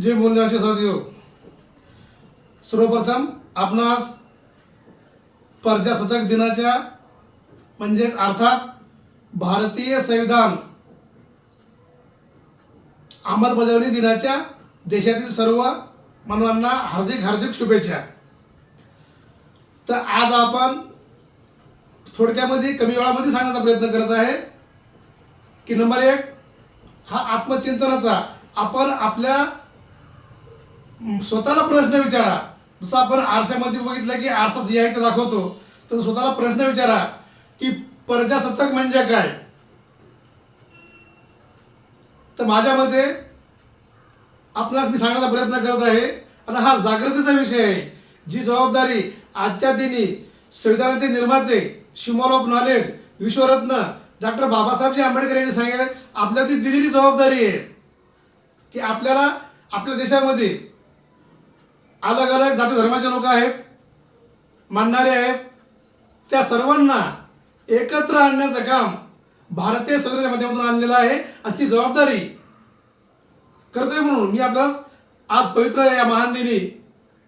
जे बोलण्याचे साधियो हो. सर्वप्रथम आपणास प्रजासत्ताक दिनाच्या म्हणजेच अर्थात भारतीय संविधान अंमलबजावणी दिनाच्या देशातील सर्व मानवांना हार्दिक हार्दिक शुभेच्छा. तर आज आपण थोडक्यामध्ये कमी वेळामध्ये सांगण्याचा प्रयत्न करत आहे की नंबर एक हा आत्मचिंतनाचा आपण आपल्या स्वतःला प्रश्न विचारा. जसं आपण आरशामध्ये बघितलं की आरसा जे आहे ते दाखवतो. तर स्वतःला प्रश्न विचारा की प्रजासत्ताक म्हणजे काय? तर माझ्या मते आपणास मी सांगण्याचा प्रयत्न करत आहे. आणि हा जागृतीचा विषय आहे. जी जबाबदारी आजच्या दिनी संविधानाचे निर्माते शिमॉल ऑफ नॉलेज विश्वरत्न डॉक्टर बाबासाहेबजी आंबेडकर यांनी सांगितलं आपल्या ती दिलेली जबाबदारी आहे की आपल्याला आपल्या देशामध्ये अलग अलग जाती धर्माचे लोक आहेत मानणारे आहेत. त्या सर्वांना एकत्र आणण्याचं काम भारतीय संघटनेच्या माध्यमातून आणलेलं आहे आणि ती जबाबदारी करतोय म्हणून मी आपल्यास आज पवित्र या महान दिनी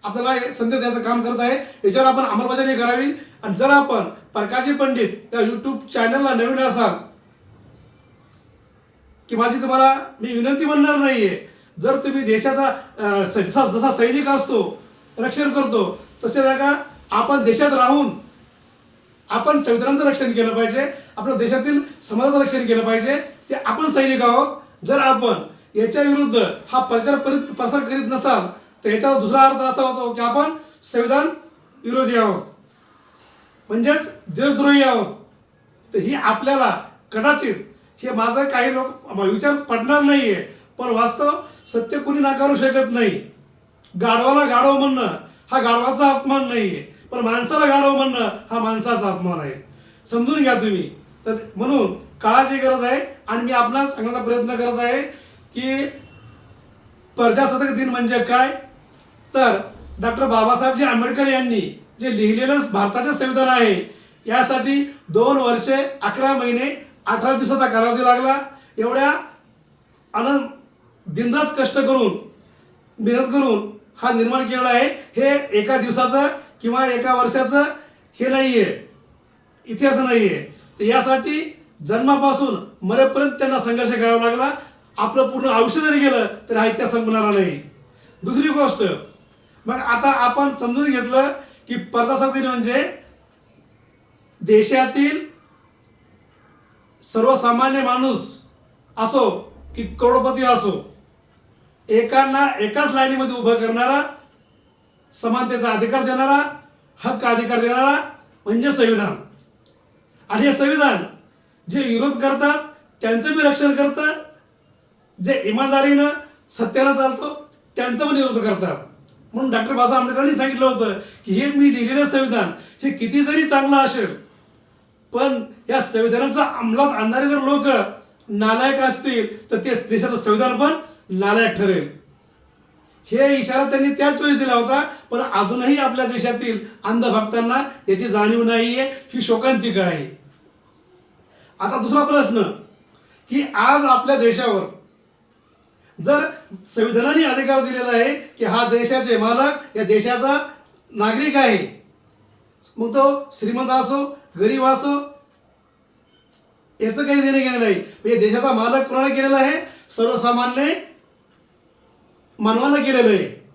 आपल्याला संदेश द्यायचं काम करत आहे. याच्यावर आपण अंमलबजावणी करावी आणि जर आपण प्रकाशजी पंडित या यूट्यूब चॅनलला नवीन असाल की माझी तुम्हाला मी विनंती म्हणणार नाहीये जर तुम्ही देशाचा स- जसा जसा सैनिक असतो रक्षण करतो तसे नाही का आपण देशात राहून आपण संविधानाचं रक्षण केलं पाहिजे आपल्या देशातील समाजाचं रक्षण केलं पाहिजे ते आपण सैनिक आहोत. जर आपण याच्या विरुद्ध हा प्रचार परित प्रसार करीत नसाल तर याचा दुसरा अर्थ असा होतो की आपण संविधान विरोधी आहोत. म्हणजेच देशद्रोही आहोत. तर ही आपल्याला कदाचित हे माझं काही लोक विचार पडणार नाहीये पण वास्तव सत्य कुणी नाकारू शकत नाही. गाढवाला गाढव म्हणणं हा गाढवाचा अपमान नाही आहे पण माणसाला गाढव म्हणणं हा माणसाचा अपमान आहे. समजून घ्या तुम्ही. तर म्हणून काळाची गरज आहे आणि मी आपणास सांगण्याचा प्रयत्न करत आहे की प्रजासत्ताक दिन म्हणजे काय? तर डॉक्टर बाबासाहेबजी आंबेडकर यांनी जे लिहिलेलं भारताचे संविधान आहे यासाठी दोन वर्षे अकरा महिने अठरा दिवसाचा कालावधी लागला. एवढ्या आनंद दिनरात कष्ट करून मेहनत करून हा निर्माण केलेला आहे. हे एका दिवसाचं किंवा एका वर्षाचं हे नाही आहे इतिहास नाही आहे तर यासाठी जन्मापासून मरेपर्यंत त्यांना संघर्ष करावा लागला. आपलं पूर्ण आयुष्य जरी गेलं तरी हा इतिहास संपणारा नाही. दुसरी गोष्ट मग आता आपण समजून घेतलं की प्रजासत्ताक दिन म्हणजे देशातील सर्वसामान्य माणूस असो की करोडपती असो एकांना एकाच लाईनीमध्ये उभं करणारा समानतेचा अधिकार देणारा हक्क अधिकार देणारा म्हणजे संविधान. आणि हे संविधान जे विरोध करतात त्यांचं बी रक्षण करतं जे इमानदारीनं सत्याला चालतो त्यांचं पण विरोध करतात. म्हणून डॉक्टर बाबासाहेब आंबेडकरांनी सांगितलं होतं की हे मी लिहिलेलं संविधान हे किती जरी चांगलं असेल पण या संविधानाचा अंमलात आणणारे जर लोक नालायक असतील तर ते देशाचं संविधान पण नालायक ठरेल. हे इशारा त्यांनी त्याच वेळी दिला होता पण अजूनही आपल्या देशातील अंधभक्तांना याची जाणीव नाहीये ही शोकांतिका आहे. आता दुसरा प्रश्न की आज आपल्या देशावर जर संविधानाने अधिकार दिलेला आहे की हा देशाचे मालक या देशाचा नागरिक आहे मग तो श्रीमंत असो गरीब असो याचं काही देणं घेणं नाही म्हणजे देशाचा मालक कोणाला केलेला आहे? सर्वसामान्य मानवाला केलेलं आहे.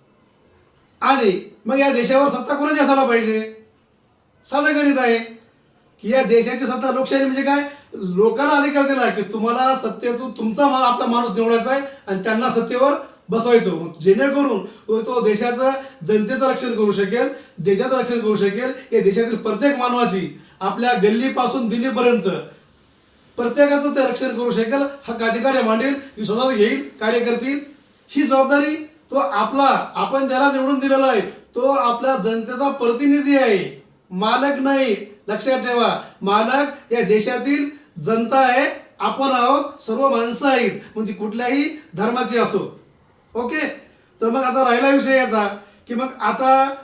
आणि मग या देशावर सत्ता कोणाची असायला पाहिजे? साधं गणित आहे की या देशाची सत्ता लोकशाही म्हणजे काय? लोकांना अधिकार दिला की तुम्हाला सत्तेतून तुमचा मा आपला माणूस निवडायचा आहे आणि त्यांना सत्तेवर बसवायचो. मग जेणेकरून तो- देशाचं जनतेचं रक्षण करू शकेल देशाचं रक्षण करू शकेल. या देशातील प्रत्येक मानवाची आपल्या गल्लीपासून दिल्लीपर्यंत प्रत्येकाचं ते रक्षण करू शकेल. हा अधिकार मांडेल स्वतः घेईल कार्य करतील. ही जबाबदारी तो आपला आपण ज्याला निवडून दिलेला आहे तो आपल्या जनतेचा प्रतिनिधी आहे. मालक नाही. लक्षात ठेवा. मालक या देशातील जनता आहे. आपण आहोत. सर्व माणसं आहेत. म्हणजे कुठल्याही धर्माची असो. ओके? तर मग आता राहिला विषय याचा की मग आता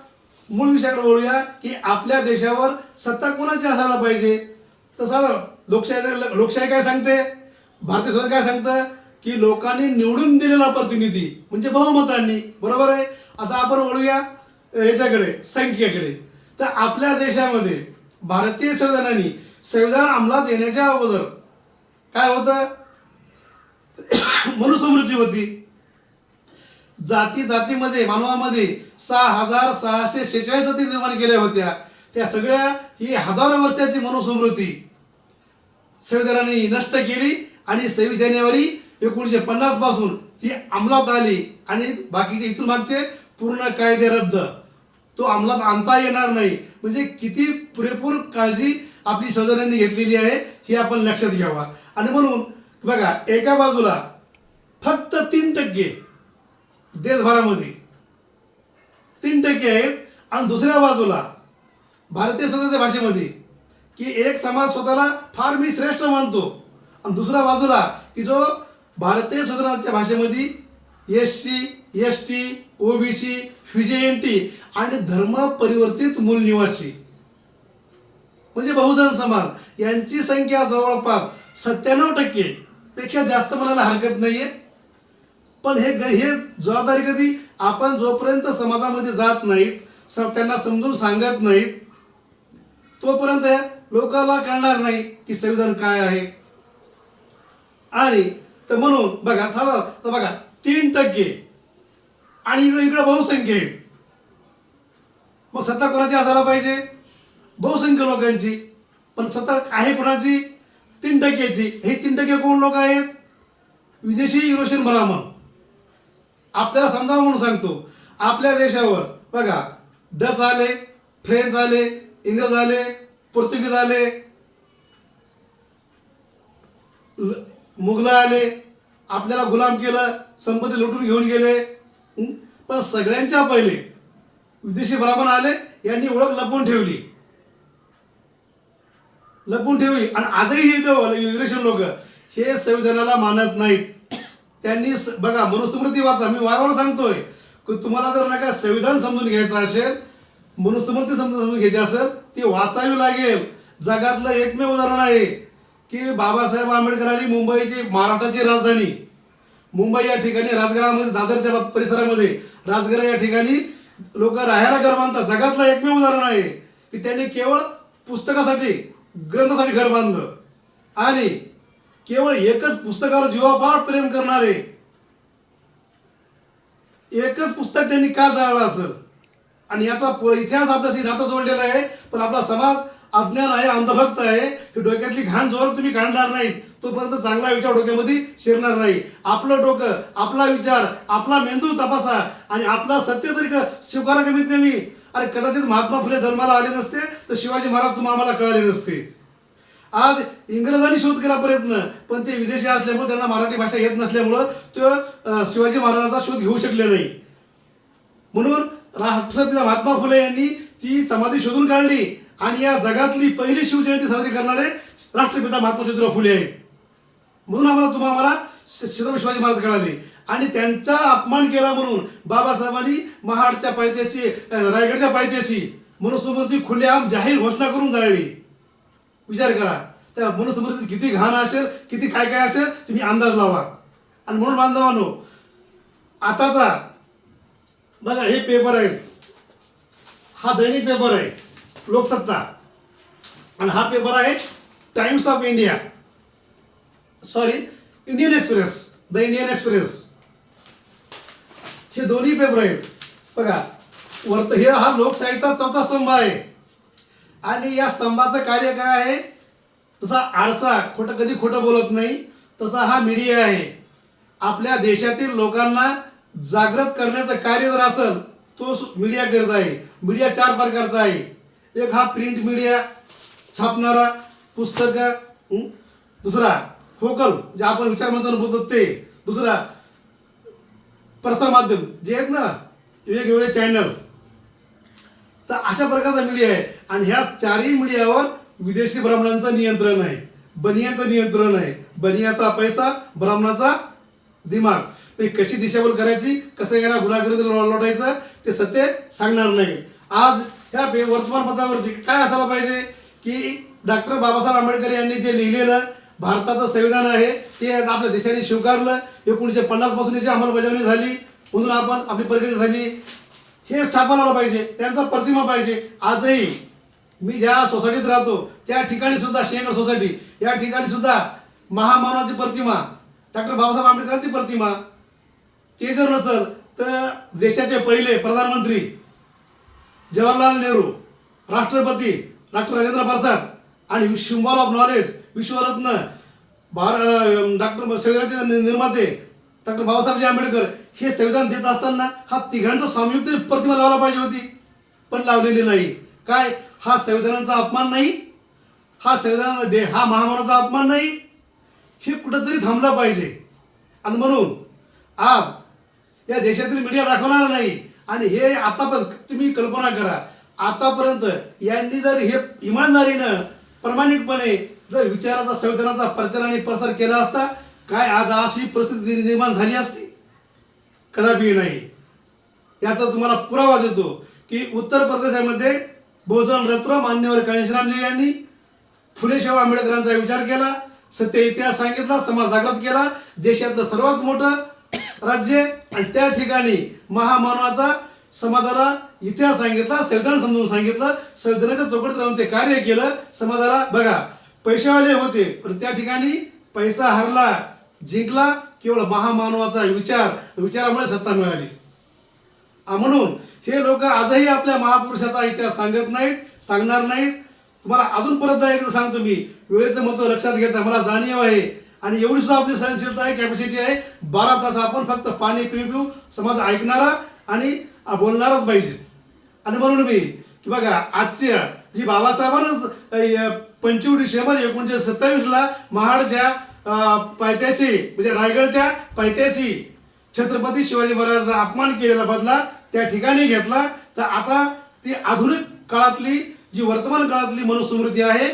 मूळ विषयाकडे बोलूया की आपल्या देशावर सत्ता कोणाची असायला पाहिजे? तर लोकशाही लोकशाही काय सांगते? भारतीय संविधान काय सांगतं? की लोकांनी निवडून दिलेला प्रतिनिधी म्हणजे बहुमतांनी बरोबर आहे? आता आपण वळूया याच्याकडे संख्येकडे. तर आपल्या देशामध्ये भारतीय संविधानाने संविधान अंमलात येण्याच्या अगोदर काय होतं? मनुस्मृती होती. जाती जातीमध्ये मानवामध्ये सहा हजार सहाशे शेहेचाळीस जाती निर्माण केल्या होत्या. त्या सगळ्या ही हजारो वर्षाची मनुस्मृती संविधानाने नष्ट केली आणि सव्वीस जानेवारी एकोणीसशे पन्नासपासून ती अंमलात आली आणि बाकीचे इथून मागचे पूर्ण कायदे रद्द. तो अंमलात आणता येणार नाही. म्हणजे किती पुरेपूर काळजी आपली संविधानाने घेतलेली आहे हे आपण लक्षात घ्यावा. आणि म्हणून बघा एका बाजूला फक्त तीन टक्के देशभरामध्ये तीन टक्के आहेत. आणि दुसऱ्या बाजूला भारतीय स्वतःच्या भाषेमध्ये की एक समाज स्वतःला फार मी श्रेष्ठ मानतो. आणि दुसऱ्या बाजूला की जो भारतीय स्वतंत्राच्या भाषेमध्ये S C S T OBC N T आणि धर्म परिवर्तित मूल निवासी. म्हणजे बहुजन समाज यांची संख्या जवळपास सत्त्याण्णव टक्के पेक्षा जास्त म्हणायला हरकत नाहीये. पण हे ग- हे जबाबदारी कधी आपण जोपर्यंत समाजामध्ये जात नाहीत स त्यांना समजून सांगत नाहीत तोपर्यंत लोकांना कळणार नाही की संविधान काय आहे. आणि तर म्हणून बघा साधा तर बघा तीन टक्के. आणि इकडं इकडे बहुसंख्य मग सत्ता कोणाची असायला पाहिजे? बहुसंख्य लोकांची. पण सत्ता आहे कोणाची? तीन टक्क्याची हे तीन टक्के कोण लोक आहेत? विदेशी युरोशियन ब्राह्मण. आपल्याला समजावं म्हणून सांगतो. आपल्या देशावर बघा डच आले फ्रेंच आले इंग्रज आले पोर्तुगीज आले मुघलं आले आपल्याला गुलाम केलं संपत्ती लुटून घेऊन गेले. पण सगळ्यांच्या पहिले विदेशी ब्राह्मण आले यांनी ओळख लपवून ठेवली. लपवून ठेवली. आणि आजही हे युरेशियन लोक हे संविधानाला मानत नाहीत. त्यांनी बघा मनुस्मृती वाचा. मी वारंवार सांगतोय की तुम्हाला जर नका संविधान समजून घ्यायचं असेल मनुस्मृती समजून समजून घ्यायची असेल ती वाचावी लागेल. जगातलं एकमेव उदाहरण आहे. की बाबासाहेब आंबेडकरांनी मुंबईची महाराष्ट्राची राजधानी. मुंबई या ठिकाणी राजगरामध्ये दादरच्या परिसरामध्ये राजगरा या ठिकाणी लोक राहायला घर बांधतात. जगातलं एकमेव उदाहरण आहे की त्यांनी केवळ पुस्तकासाठी ग्रंथासाठी घर बांधलं. आणि केवळ एकच पुस्तकावर जीवापार प्रेम करणारे एकच पुस्तक त्यांनी का जाळलं असेल? आणि याचा इतिहास आपल्याशी नातं जोडलेला आहे पण आपला समाज अज्ञान आहे अंधभक्त आहे की डोक्यातली घाण जोर तुम्ही काढणार नाहीत. तोपर्यंत चांगला विचार डोक्यामध्ये शिरणार नाही. आपलं डोकं आपला विचार आपला मेंदू तपासा आणि आपला सत्य तरी स्वीकारा कमीत कमी. अरे कदाचित महात्मा फुले जन्माला आले नसते तर शिवाजी महाराज तुम्हा आम्हाला कळाले नसते. आज इंग्रजांनी शोध केला प्रयत्न पण ते विदेशी असल्यामुळे त्यांना मराठी भाषा येत नसल्यामुळं तो शिवाजी महाराजांचा शोध घेऊ शकले नाही. म्हणून राष्ट्रपिता महात्मा फुले यांनी ती समाधी शोधून काढली. आणि या जगातली पहिली शिवजयंती साजरी करणारे राष्ट्रपिता महात्मा ज्योतिराव फुले. आहेत म्हणून आम्हाला तुम्हा आम्हाला छत्रपती शिवाजी महाराज कळाले. आणि त्यांचा अपमान केला म्हणून बाबासाहेबांनी महाडच्या पायथ्याशी रायगडच्या पायथ्याशी मनुस्मृती खुलेआम जाहीर घोषणा करून जाळली. विचार करा. त्या मनुस्मृतीत किती घाण असेल किती काय काय असेल तुम्ही अंदाज लावा. आणि म्हणून बांधवानो आताचा बघा हे पेपर आहेत हा दैनिक पेपर आहे. लोकसत्ता. आणि हा पेपर आहे Times of India sorry Indian Express the Indian Express हे दोन्ही पेपर आहेत. बघा वर्त हे हा लोकशाहीचा चौथा स्तंभ आहे. आणि या स्तंभाचं कार्य काय आहे? तसा आरसा खोटं कधी खोटं बोलत नाही. तसा हा मीडिया आहे. आपल्या देशातील लोकांना जागृत करण्याचं कार्य जर असेल तो मीडिया करत आहे. मीडिया चार प्रकारचा आहे. एक हा प्रिंट मीडिया छापणारा पुस्तकं दुसरा होकल जे आपण विचार मंचावर बोलतो ते. दुसरा प्रसार माध्यम जे आहेत ना वेगवेगळे चॅनल तर अशा प्रकारचा मीडिया आहे. आणि ह्या चारही मीडियावर विदेशी ब्राह्मणांचं नियंत्रण आहे. बनियाचं नियंत्रण आहे. बनियाचा पैसा ब्राह्मणाचा दिमाग. म्हणजे कशी दिशाभूल करायची कसं याला गुन्हागिरी लोटायचं ते सत्य सांगणार नाही. आज ह्या वर्तमानपत्रावरती काय असायला पाहिजे की डॉक्टर बाबासाहेब आंबेडकर यांनी जे लिहिलेलं भारताचं संविधान आहे ते आज आपल्या देशाने स्वीकारलं. एकोणीसशे पन्नासपासून याची अंमलबजावणी झाली. म्हणून आपण आपली प्रगती झाली. हे छापा लावला पाहिजे. त्यांचा प्रतिमा पाहिजे. आजही मी ज्या सोसायटीत राहतो त्या ठिकाणी सुद्धा शेंगर सोसायटी या ठिकाणी सुद्धा महामानवाची प्रतिमा डॉक्टर बाबासाहेब आंबेडकरांची प्रतिमा ते जर नसल तर देशाचे पहिले प्रधानमंत्री जवाहरलाल नेहरू राष्ट्रपती डॉक्टर राजेंद्र प्रसाद आणि सिम्बॉल ऑफ नॉलेज विश्वरत्न भार डॉक्टर संविधानाचे निर्माते डॉक्टर बाबासाहेबजी आंबेडकर हे संविधान देत असताना हा तिघांचा संयुक्त प्रतिमा लावायला पाहिजे होती. पण लावलेली नाही. काय? हा संविधानाचा अपमान नाही. हा संविधान दे हा महामानाचा अपमान नाही. हे कुठंतरी थांबलं पाहिजे. आणि म्हणून आज या देशातील मीडिया दाखवणार नाही. आणि हे आतापर्यंत तुम्ही कल्पना करा. आतापर्यंत यांनी जर हे इमानदारीनं प्रामाणिकपणे जर विचाराचा संविधानाचा प्रचार आणि प्रसार केला असता काय आज अशी परिस्थिती निर्माण झाली असती? कदापि नाही. याचा तुम्हाला पुरावा देतो की उत्तर प्रदेशामध्ये बहुजन रत्न मान्यवर कांशीरामजी यांनी फुले शाहू आंबेडकरांचा विचार केला सत्य इतिहास सांगितला समाज जागृत केला देशातलं सर्वात मोठं राज्य आणि त्या ठिकाणी महामानवाचा समाजाला इतिहास सांगितला संविधान समजून सांगितलं संविधानाच्या चौकटीत राहून ते कार्य केलं समाजाला बघा पैशावाले होते पण त्या ठिकाणी पैसा हरला जिंकला केवळ महामानवाचा विचार विचारामुळे सत्ता मिळाली. म्हणून हे लोक आजही आपल्या महापुरुषाचा इतिहास सांगत नाहीत सांगणार नाहीत. तुम्हाला अजून परत एकदा सांगतो मी वेळेचं महत्त्व लक्षात घेता मला जाणीव आहे आणि एवढी सुद्धा आपली सहनशीलता आहे कॅपॅसिटी आहे. बारा तास आपण फक्त पाणी पिऊ पिऊ समाज ऐकणारा आणि बोलणारच पाहिजे. आणि म्हणून मी की बघा आजच्या जी बाबासाहेबांनाच पंचवीस डिसेंबर एकोणीसशे सत्तावीसला महाडच्या पायथ्याशी म्हणजे रायगडच्या पायथ्याशी छत्रपती शिवाजी महाराजांचा अपमान केलेला बदला त्या ठिकाणी घेतला. तर आता ती आधुनिक काळातली जी वर्तमान काळातली मनुस्मृती आहे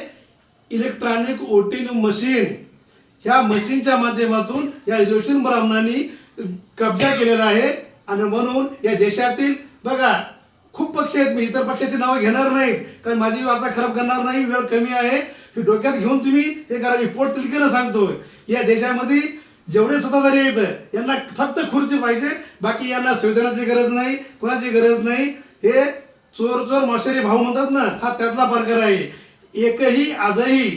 इलेक्ट्रॉनिक वोटिंग मशीन ह्या मशीनच्या माध्यमातून या जोशीन ब्राह्मणांनी कब्जा केलेला आहे. आणि म्हणून या देशातील बघा खूप पक्ष आहेत. मी इतर पक्षाची नावं घेणार नाहीत. कारण माझी वार्ता खराब करणार नाही. वेळ कमी आहे. ही डोक्यात घेऊन तुम्ही हे करा. मी पोट तिलकीनं सांगतोय. या देशामध्ये जेवढे सत्ताधारी आहेत यांना फक्त खुर्ची पाहिजे. बाकी यांना संविधानाची गरज नाही कोणाची गरज नाही. हे चोर चोर माशेरी भाऊ म्हणतात ना हा त्यातला प्रकार आहे. एकही आजही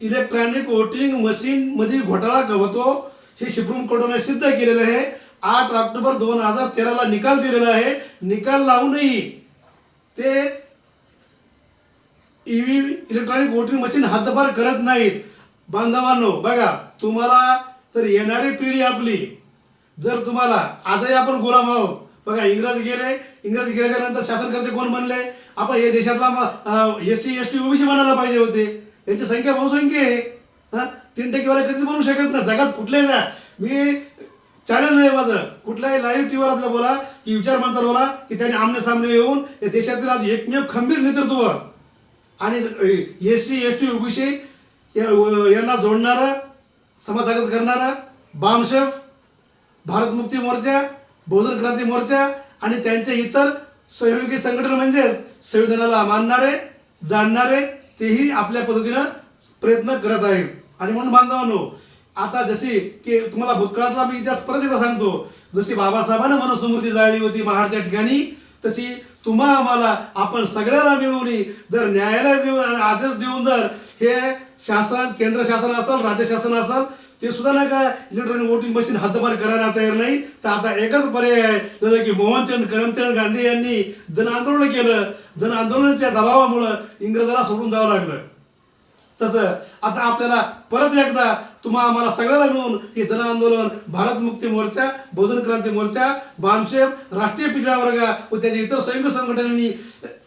इलेक्ट्रॉनिक वोटिंग मशीन मधील घोटाळा गवतो हे सुप्रीम कोर्टाने सिद्ध केलेलं आहे. आठ ऑक्टोबर दोन हजार तेराला निकाल दिलेला आहे. निकाल लावूनही ते ईव्ही इलेक्ट्रॉनिक वोटिंग मशीन हद्दपार करत नाहीत. बांधवांनो बघा तुम्हाला तर येणारी पिढी आपली जर तुम्हाला आजही आपण गुलाम आहोत. बघा इंग्रज गेले इंग्रज गेल्याच्यानंतर शासनकर्ते कोण बनले? आपण या देशातला S C S T OBC बनायला पाहिजे होते. यांची संख्या बहुसंख्य आहे. हा? तीन टक्केवाला कधीच बनवू शकत नाही. जगात कुठल्याही जा मी चॅनल आहे माझं. कुठल्याही लाईव्ह टीव्हीवर आपल्या बोला की विचार माणसाला बोला की त्यांनी आमने सामने येऊन या देशातील आज एकमेव खंबीर नेतृत्व आणि S C S T OBC यांना जोडणारं समाजागत करणारं बामशेफ भारत मुक्ती मोर्चा बहुजन क्रांती मोर्चा आणि त्यांचे इतर सहयोगी संघटन म्हणजेच संविधानाला मानणारे जाणणारे तेही आपल्या पद्धतीनं प्रयत्न करत आहेत आणि म्हणून बांधवांनो आता जशी की तुम्हाला भूतकाळातला मी इतिहास परत एकदा सांगतो जशी बाबासाहेबांना मनस्मृती जाळली होती महाडच्या ठिकाणी तशी तुम्हा आम्हाला आपण सगळ्याला मिळवली. जर न्यायालय देऊन आदेश देऊन जर हे शासन केंद्र शासन असेल राज्य शासन असेल ते सुद्धा नाही का इलेक्ट्रॉनिक वोटिंग मशीन हद्दपार करायला तयार नाही. तर आता एकच पर्याय आहे जसं की मोहनचंद करमचंद गांधी यांनी जन आंदोलन केलं. जन आंदोलनाच्या दबावामुळं इंग्रजाला सोडून जावं लागलं. तसं आता आपल्याला परत एकदा तुम्हा आम्हाला सगळ्याला मिळून हे जन आंदोलन भारत मुक्ती मोर्चा बहुजन क्रांती मोर्चा बामशेफ राष्ट्रीय पिछड्या वर्ग व त्याच्या इतर संयुक्त संघटनांनी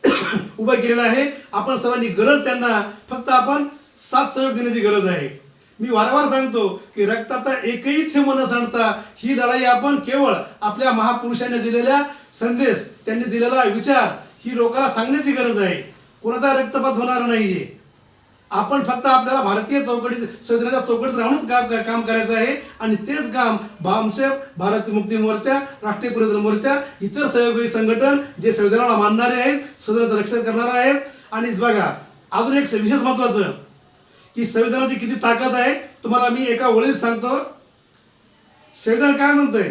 उभं केलेलं आहे. आपण सर्वांनी गरज त्यांना फक्त आपण साथ सहयोग देण्याची गरज आहे. मी वारंवार सांगतो की रक्ताचा एकही थेंब न सांडता ही लढाई आपण केवळ आपल्या महापुरुषांनी दिलेल्या संदेश त्यांनी दिलेला विचार ही लोकांना सांगण्याची गरज आहे. कोणाचा रक्तपात होणार नाहीये. आपण फक्त आपल्याला भारतीय चौकटी संविधानाच्या चौकटीत राहूनच काम काम करायचं आहे आणि तेच काम भामसेफ भारत मुक्ती मोर्चा राष्ट्रीय परिवर्तन मोर्चा इतर सहयोगी संघटन जे संविधानाला मानणारे आहेत संविधानाचं रक्षण करणारे आहेत. आणि बघा अजून एक विशेष महत्वाचं की संविधानाची किती ताकद आहे तुम्हाला मी एका ओळीत सांगतो. संविधान काय म्हणतंय?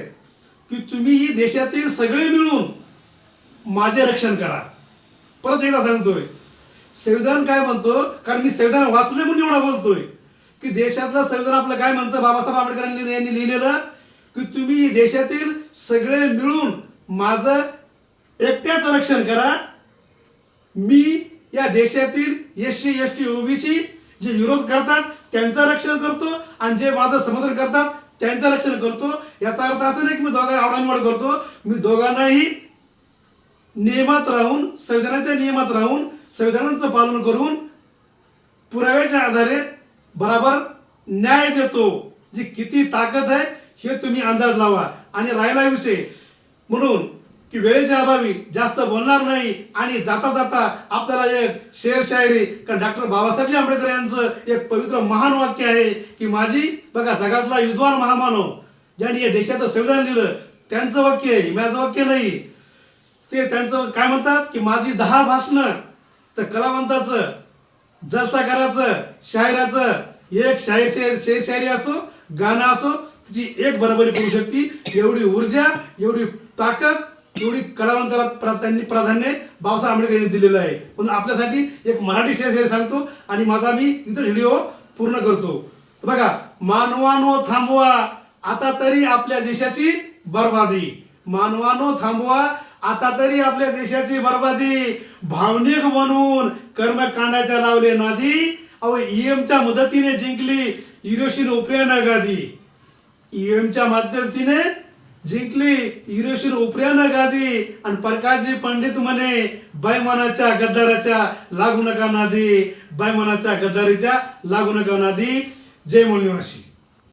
की तुम्ही ही देशातील सगळे मिळून माझे रक्षण करा. परत एकदा सांगतोय. संविधान काय म्हणतो? कारण मी संविधान वाचले म्हणून एवढा बोलतोय. की देशातलं संविधान आपलं काय म्हणतं? बाबासाहेब आंबेडकरांनी यांनी लिहिलेलं की तुम्ही देशातील सगळे मिळून माझं एकट्याचं रक्षण करा. मी या देशातील S C S T OBC जे विरोध करतात त्यांचं रक्षण करतो आणि जे माझं समर्थन करतात त्यांचं रक्षण करतो. याचा अर्थ असं नाही की मी दोघांना आवडानिवड करतो. मी दोघांनाही नियमात राहून संविधानाच्या नियमात राहून संविधानाचं पालन करून पुराव्याच्या आधारे बराबर न्याय देतो. जी किती ताकद आहे हे तुम्ही अंदाज लावा. आणि राहिला विषय. म्हणून की वेळेच्या अभावी जास्त बोलणार नाही आणि जाता जाता आपल्याला एक शेर शायरी कारण डॉक्टर बाबासाहेब आंबेडकर यांचं एक पवित्र महान वाक्य आहे की माझी बघा जगातला विद्वान महामानव ज्यांनी या देशाचं संविधान लिहिलं त्यांचं वाक्य आहे माझं वाक्य नाही. ते त्यांचं काय म्हणतात? की माझी दहा भाषणं तर कलावंताचं जलसाकाराचं शायराचं एक शायर शेर शेर शायरी असो गाणं असो तिची एक बरोबरी करू शकते. एवढी ऊर्जा एवढी ताकद एवढी कलावंताला प्रा- त्यांनी प्राधान्य बाबासाहेब आंबेडकर यांनी दिलेलं आहे. म्हणून आपल्यासाठी एक मराठी शेर सांगतो आणि माझा मी इथं व्हिडिओ पूर्ण करतो. बघा मानवानो थांबवा आता तरी आपल्या देशाची बर्बादी. मानवानो थांबवा आता तरी आपल्या देशाची बर्बादी. भावनिक म्हणून कर्मकांडाच्या लावले नादी. अहो ईएमच्या मदतीने जिंकली हिरोशिन उपऱ्यानं गादी ईएमच्या मदतीने जिंकली. हिरोशीर उपऱ्यानं गादी आणि प्रकाशजी पंडित म्हणे बैमानाच्या गद्दाराच्या लागू नका नादी बैमानाच्या गद्दारीच्या लागू नका नादी. जय मोनिवासी